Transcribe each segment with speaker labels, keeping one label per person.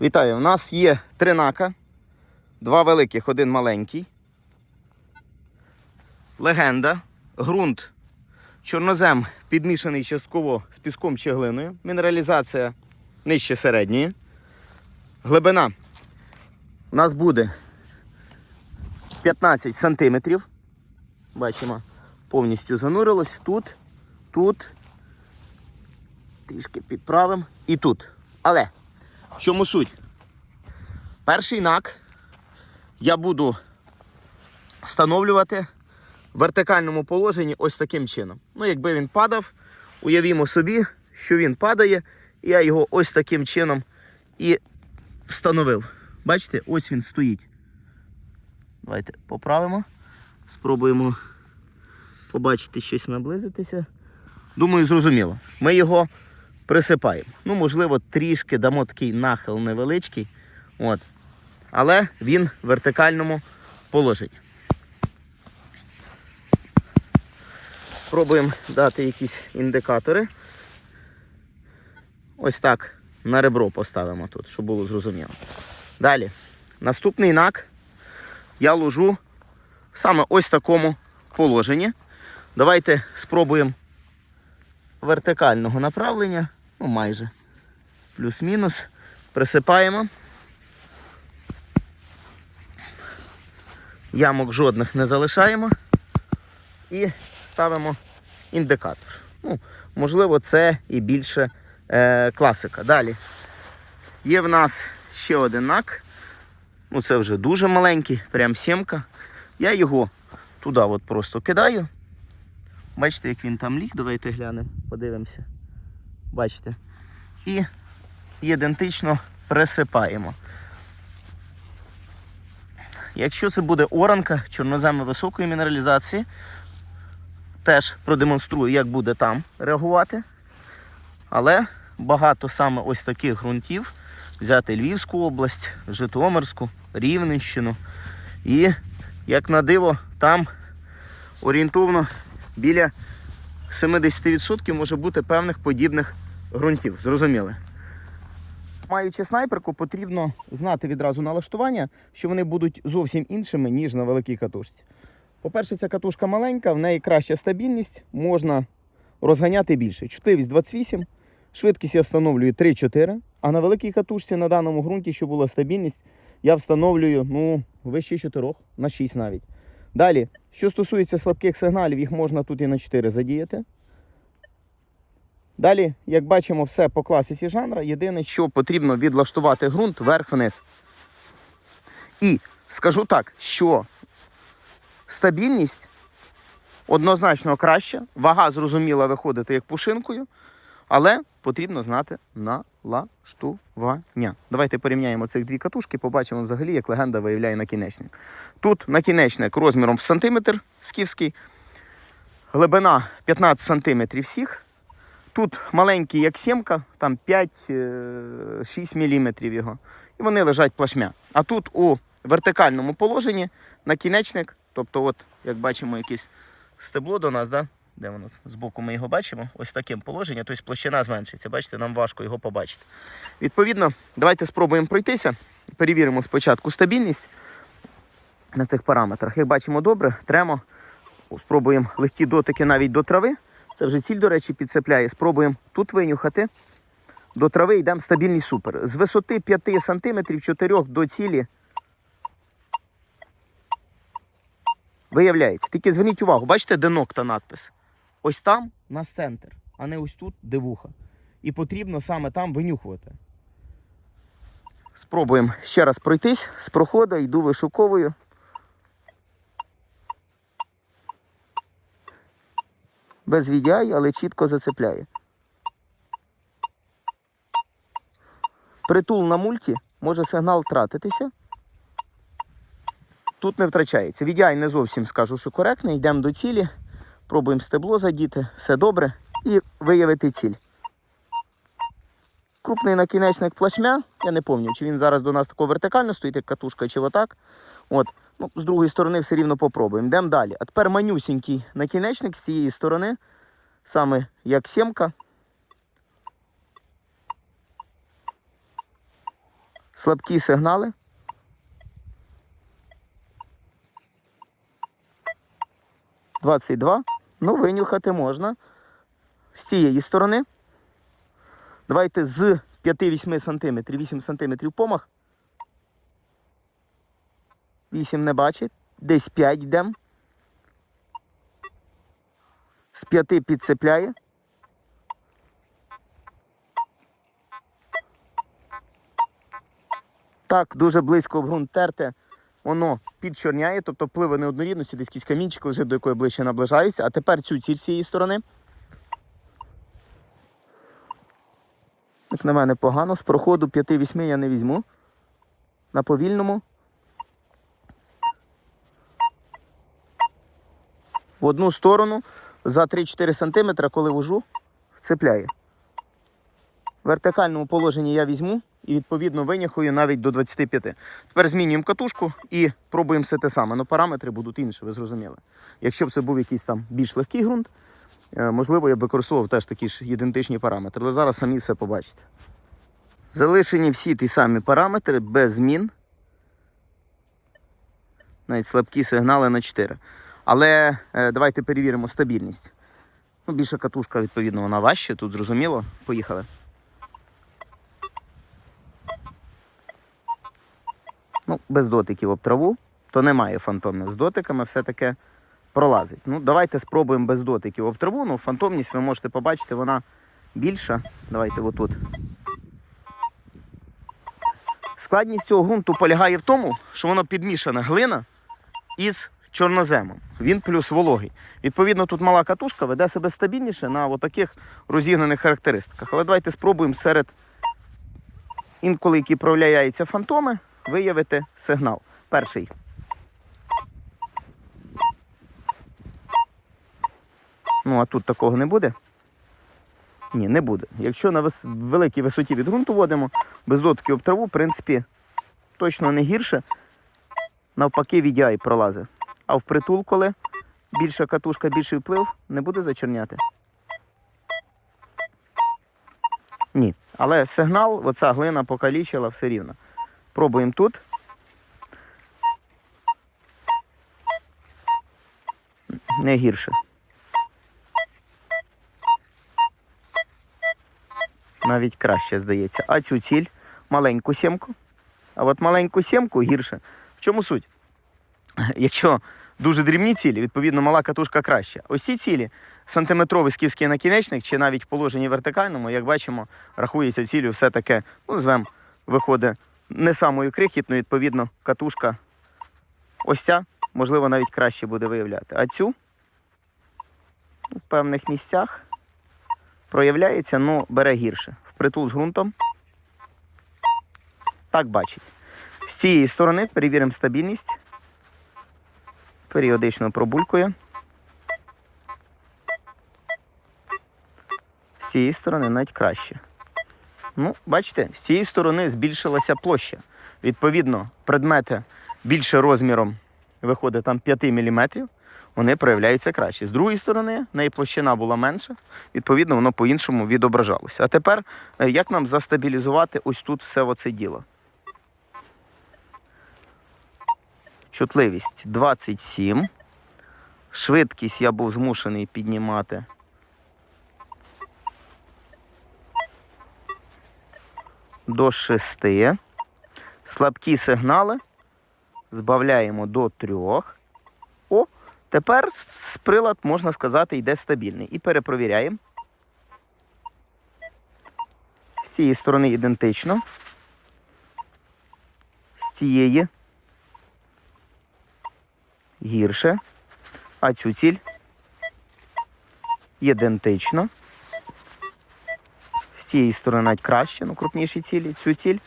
Speaker 1: Вітаю! У нас є три нака, два великих, один маленький. Легенда. Ґрунт. Чорнозем підмішаний частково з піском чи глиною. Мінералізація нижче середньої. Глибина у нас буде 15 сантиметрів. Бачимо, повністю занурилось. Тут, тут. Трішки підправимо. І тут. Але в чому суть? Перший нак я буду встановлювати в вертикальному положенні ось таким чином. Ну, якби він падав, уявімо собі, що він падає, я його ось таким чином і встановив. Бачите, ось він стоїть. Давайте поправимо. Спробуємо побачити щось наблизитися. Думаю, зрозуміло. Ми його присипаємо. Ну, можливо, трішки дамо такий нахил невеличкий. От. Але він в вертикальному положенні. Пробуємо дати якісь індикатори. Ось так на ребро поставимо тут, щоб було зрозуміло. Далі. Наступний нак я ложу саме ось в такому положенні. Давайте спробуємо вертикального направлення, ну майже плюс-мінус. Присипаємо. Ямок жодних не залишаємо і ставимо індикатор. Ну, можливо, це і більше е, класика. Далі. Є в нас ще один нак. Ну, це вже дуже маленький, прям сімка. Я його туди от просто кидаю. Бачите, як він там ліг, давайте глянемо, подивимося. Бачите? І ідентично присипаємо. Якщо це буде оранка чорноземи високої мінералізації, теж продемонструю, як буде там реагувати. Але багато саме ось таких ґрунтів взяти Львівську область, Житомирську, Рівненщину. І, як на диво, там орієнтовно біля 70% може бути певних подібних ґрунтів. Зрозуміли? Маючи снайперку, потрібно знати відразу налаштування, що вони будуть зовсім іншими, ніж на великій катушці. По-перше, ця катушка маленька, в неї краща стабільність, можна розганяти більше. Чутливість 28, швидкість я встановлюю 3-4, а на великій катушці на даному ґрунті, щоб була стабільність, я встановлюю ну, вище 4, на 6 навіть. Далі, що стосується слабких сигналів, їх можна тут і на 4 задіяти. Далі, як бачимо, все по класиці жанра. Єдине, що потрібно відлаштувати ґрунт вверх-вниз. І скажу так, що стабільність однозначно краща, вага зрозуміла виходити як пушинкою, але потрібно знати налаштування. Давайте порівняємо цих дві катушки, побачимо взагалі, як легенда виявляє накінечник. Тут накінечник розміром в сантиметр скіфський, глибина 15 сантиметрів всіх. Тут маленький, як сімка, там 5-6 мм його. І вони лежать плашмя. А тут у вертикальному положенні накінечник, тобто, от, як бачимо, якесь стебло до нас, да? де воно? Збоку ми його бачимо, ось таким положенням, тобто площина зменшиться. Бачите, нам важко його побачити. Відповідно, давайте спробуємо пройтися. Перевіримо спочатку стабільність на цих параметрах. Як бачимо добре, тремо. Спробуємо легкі дотики навіть до трави. Це вже ціль, до речі, підцепляє. Спробуємо тут винюхати. До трави йдемо стабільний супер. З висоти 5 см 4 до цілі. Виявляється. Тільки зверніть увагу, бачите, де нокта надпис? Ось там у нас центр, а не ось тут, де вуха. І потрібно саме там винюхувати. Спробуємо ще раз пройтись з проходу, йду вишуковою. Без VDI, але чітко зацепляє. Притул на мульті може сигнал втратитися. Тут не втрачається. VDI не зовсім скажу, що коректний. Йдемо до цілі, пробуємо стебло задіти, все добре, і виявити ціль. Крупний накінечник плашмя. Я не пам'ятаю, чи він зараз до нас тако вертикально стоїть, як катушка, чи отак. От. Ну, з другої сторони все рівно попробуємо. Йдемо далі. А тепер манюсінький накінечник з цієї сторони, саме як сімка. Слабкі сигнали. Двадцять два. Ну, винюхати можна. З цієї сторони. Давайте з 5-8 см, 8 см помах. 8 не бачить. Десь 5 йдемо. З 5 підцепляє. Так, дуже близько в ґрунт терте, воно підчорняє, тобто пливе неоднорідності, десь якийсь камінчик лежить, до якої ближче наближаюся. А тепер цю ціль з цієї сторони. Як на мене погано, з проходу 5-8 я не візьму. На повільному. В одну сторону за 3-4 см, коли вожу, вцепляє. В вертикальному положенні я візьму і відповідно виняхую навіть до 25. Тепер змінюємо катушку і пробуємо все те саме. Ну, параметри будуть інші, ви зрозуміли. Якщо б це був якийсь там більш легкий ґрунт, е, можливо, я б використовував теж такі ж ідентичні параметри. Але зараз самі все побачите. Залишені всі ті самі параметри без змін. Навіть слабкі сигнали на 4. Але е, давайте перевіримо стабільність. Ну, більша катушка, відповідно, вона важче, тут зрозуміло. Поїхали. Ну, без дотиків об траву, то немає фантомних. З дотиками все таке пролазить. Ну, давайте спробуємо без дотиків об траву. Ну, фантомність ви можете побачити, вона більша. Давайте отут. Складність цього ґрунту полягає в тому, що воно підмішана глина із чорноземом. Він плюс вологий. Відповідно, тут мала катушка веде себе стабільніше на таких розігнаних характеристиках. Але давайте спробуємо серед інколи, які проявляються фантоми, виявити сигнал. Перший. Ну, а тут такого не буде? Ні, не буде. Якщо на вис... великій висоті від ґрунту водимо, без дотики об траву, в принципі, точно не гірше. Навпаки, VDI пролазить. А в притул, коли більша катушка, більший вплив, не буде зачерняти. Ні. Але сигнал, оця глина покалічила все рівно. Пробуємо тут. Не гірше. Навіть краще здається. А цю ціль маленьку сімку. А от маленьку сімку гірше. В чому суть? Якщо дуже дрібні цілі, відповідно, мала катушка краща. Ось ці цілі, сантиметровий скіфський накінечник, чи навіть в положенні вертикальному, як бачимо, рахується цілю все таке, ну, звемо, виходить не самою крихітною, відповідно, катушка ось ця, можливо, навіть краще буде виявляти. А цю в певних місцях проявляється, але бере гірше. Впритул з ґрунтом. Так бачить. З цієї сторони перевіримо стабільність. Періодично пробулькує. З цієї сторони навіть краще. Ну, бачите, з цієї сторони збільшилася площа. Відповідно, предмети більше розміром виходить там 5 мм, вони проявляються краще. З другої сторони, неї площина була менша, відповідно, воно по-іншому відображалося. А тепер, е, як нам застабілізувати ось тут все оце діло? Чутливість 27. Швидкість я був змушений піднімати. До 6. Слабкі сигнали збавляємо до 3. О, тепер прилад, можна сказати, йде стабільний. І перепровіряємо. З цієї сторони ідентично. З цієї гірше. А цю ціль ідентично. З цієї сторони навіть краще, ну крупніші цілі. Цю ціль.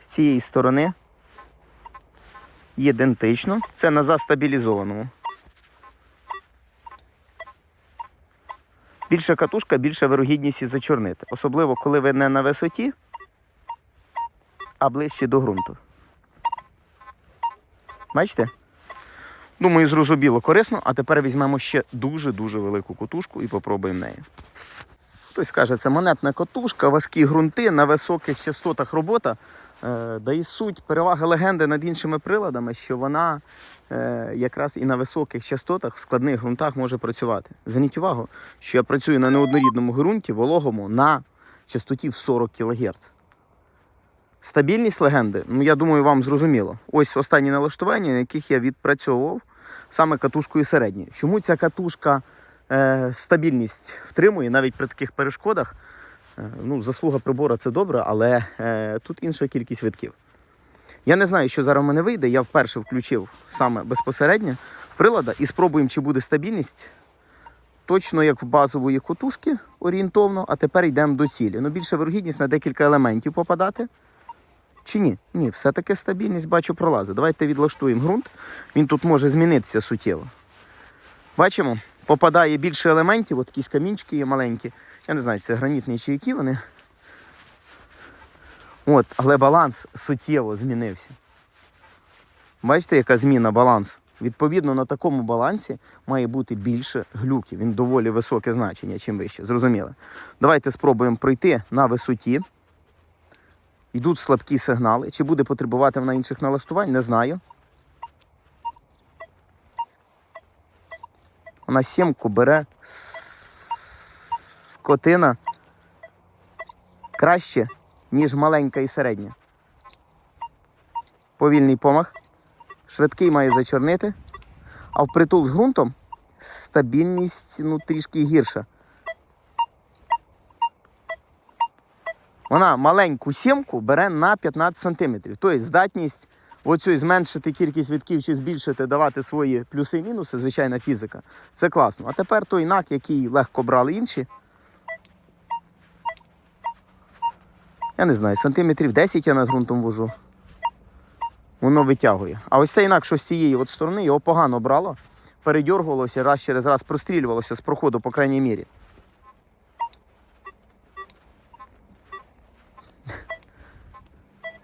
Speaker 1: З цієї сторони ідентично. Це на застабілізованому. Більша катушка, більша вирогідність і зачорнити. Особливо, коли ви не на висоті, а ближче до ґрунту. Бачите? Думаю, зрозуміло корисно, а тепер візьмемо ще дуже-дуже велику котушку і попробуємо нею. Хтось каже, це монетна котушка, важкі ґрунти на високих частотах робота. Е, да і суть переваги легенди над іншими приладами, що вона е, якраз і на високих частотах в складних ґрунтах може працювати. Зверніть увагу, що я працюю на неоднорідному ґрунті, вологому, на частоті в 40 кГц. Стабільність легенди, ну я думаю, вам зрозуміло. Ось останні налаштування, на яких я відпрацьовував саме катушкою середньою. Чому ця катушка е, стабільність втримує навіть при таких перешкодах? Е, ну, заслуга прибора це добре, але е, тут інша кількість витків. Я не знаю, що зараз в мене вийде. Я вперше включив саме безпосередньо прилада і спробуємо, чи буде стабільність. Точно як в базової котушки орієнтовно, а тепер йдемо до цілі. Ну, більше вирогідність на декілька елементів попадати. Чи ні? Ні, все-таки стабільність бачу пролазить. Давайте відлаштуємо ґрунт. Він тут може змінитися суттєво. Бачимо, попадає більше елементів, от якісь камінчики є маленькі. Я не знаю, чи це гранітні чи які вони. От, але баланс суттєво змінився. Бачите, яка зміна балансу? Відповідно, на такому балансі має бути більше глюків. Він доволі високе значення, чим вище. Зрозуміло. Давайте спробуємо пройти на висоті. Йдуть слабкі сигнали. Чи буде потребувати вона інших налаштувань, не знаю. Вона сімку бере скотина краще, ніж маленька і середня. Повільний помах. Швидкий має зачорнити. А впритул з ґрунтом стабільність ну, трішки гірша. Вона маленьку сімку бере на 15 см. Тобто здатність оцю зменшити кількість вітків чи збільшити, давати свої плюси і мінуси, звичайна фізика. Це класно. А тепер той нак, який легко брали інші. Я не знаю, сантиметрів 10 я над ґрунтом вожу. Воно витягує. А ось цей інак, що з цієї от сторони, його погано брало, передьоргувалося, раз через раз прострілювалося з проходу, по крайній мірі.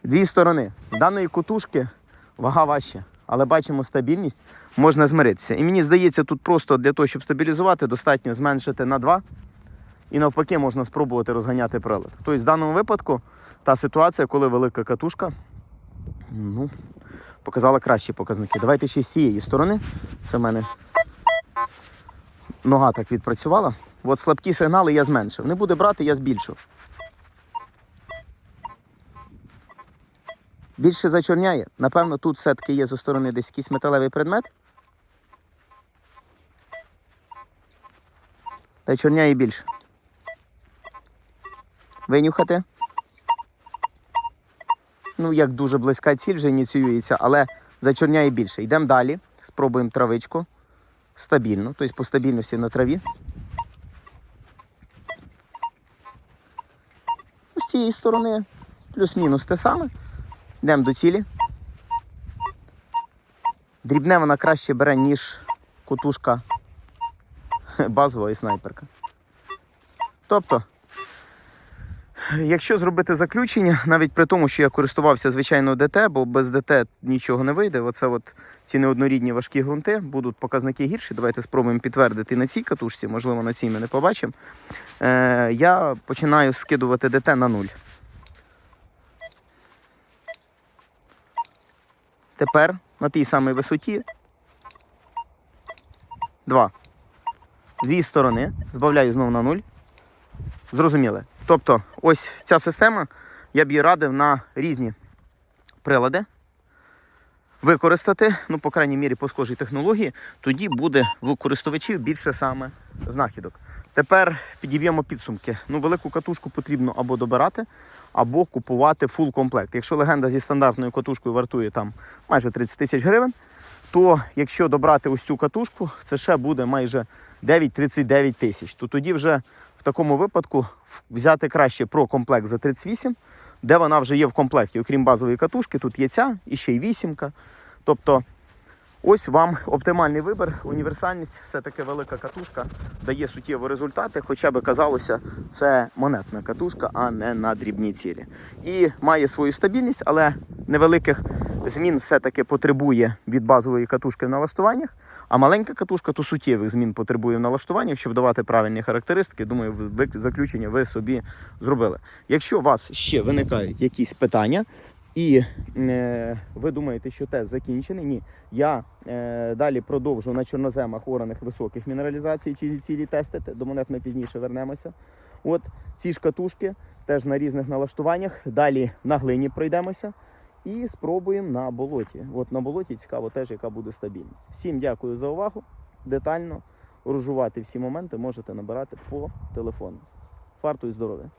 Speaker 1: Дві сторони. Даної котушки вага важча, але бачимо стабільність, можна змиритися. І мені здається, тут просто для того, щоб стабілізувати, достатньо зменшити на 2. І навпаки, можна спробувати розганяти прилад. Тобто, в даному випадку та ситуація, коли велика катушка ну, показала кращі показники. Давайте ще з цієї сторони. Це в мене нога так відпрацювала. От слабкі сигнали я зменшив. Не буде брати, я збільшу. Більше зачорняє. Напевно, тут все-таки є зі сторони десь якийсь металевий предмет. Та чорняє більше. Винюхати. Ну, як дуже близька ціль вже ініціюється, але зачорняє більше. Йдемо далі. Спробуємо травичку. Стабільно, тобто по стабільності на траві. Ну, З цієї сторони плюс-мінус те саме. Йдемо до цілі. Дрібне вона краще бере, ніж кутушка базова і снайперка. Тобто, якщо зробити заключення, навіть при тому, що я користувався звичайно ДТ, бо без ДТ нічого не вийде. Оце от ці неоднорідні важкі ґрунти, будуть показники гірші. Давайте спробуємо підтвердити на цій катушці, можливо, на цій ми не побачимо. Е, я починаю скидувати ДТ на нуль. Тепер на тій самій висоті. Два. Дві сторони. Збавляю знову на нуль. Зрозуміли. Тобто, ось ця система, я б її радив на різні прилади використати, ну, по крайній мірі, по схожій технології, тоді буде в користувачів більше саме знахідок. Тепер підіб'ємо підсумки. Ну, велику катушку потрібно або добирати, або купувати фул комплект. Якщо легенда зі стандартною катушкою вартує там майже 30 тисяч гривень, то якщо добрати ось цю катушку, це ще буде майже 9-39 тисяч. То тоді вже в такому випадку взяти краще про комплект за 38, де вона вже є в комплекті. Окрім базової катушки, тут є ця і ще й вісімка. Тобто Ось вам оптимальний вибір, універсальність, все-таки велика катушка дає суттєві результати, хоча би казалося, це монетна катушка, а не на дрібні цілі. І має свою стабільність, але невеликих змін все-таки потребує від базової катушки в налаштуваннях. А маленька катушка то суттєвих змін потребує в налаштуваннях, щоб давати правильні характеристики. Думаю, ви заключення ви собі зробили. Якщо у вас ще виникають якісь питання, І е, ви думаєте, що тест закінчений? Ні. Я е, далі продовжу на чорноземах ораних високих мінералізацій ці цілі тестити. До монет ми пізніше вернемося. От ці шкатушки теж на різних налаштуваннях. Далі на глині пройдемося і спробуємо на болоті. От на болоті цікаво теж, яка буде стабільність. Всім дякую за увагу. Детально розжувати всі моменти можете набирати по телефону. Фарту і здоров'я!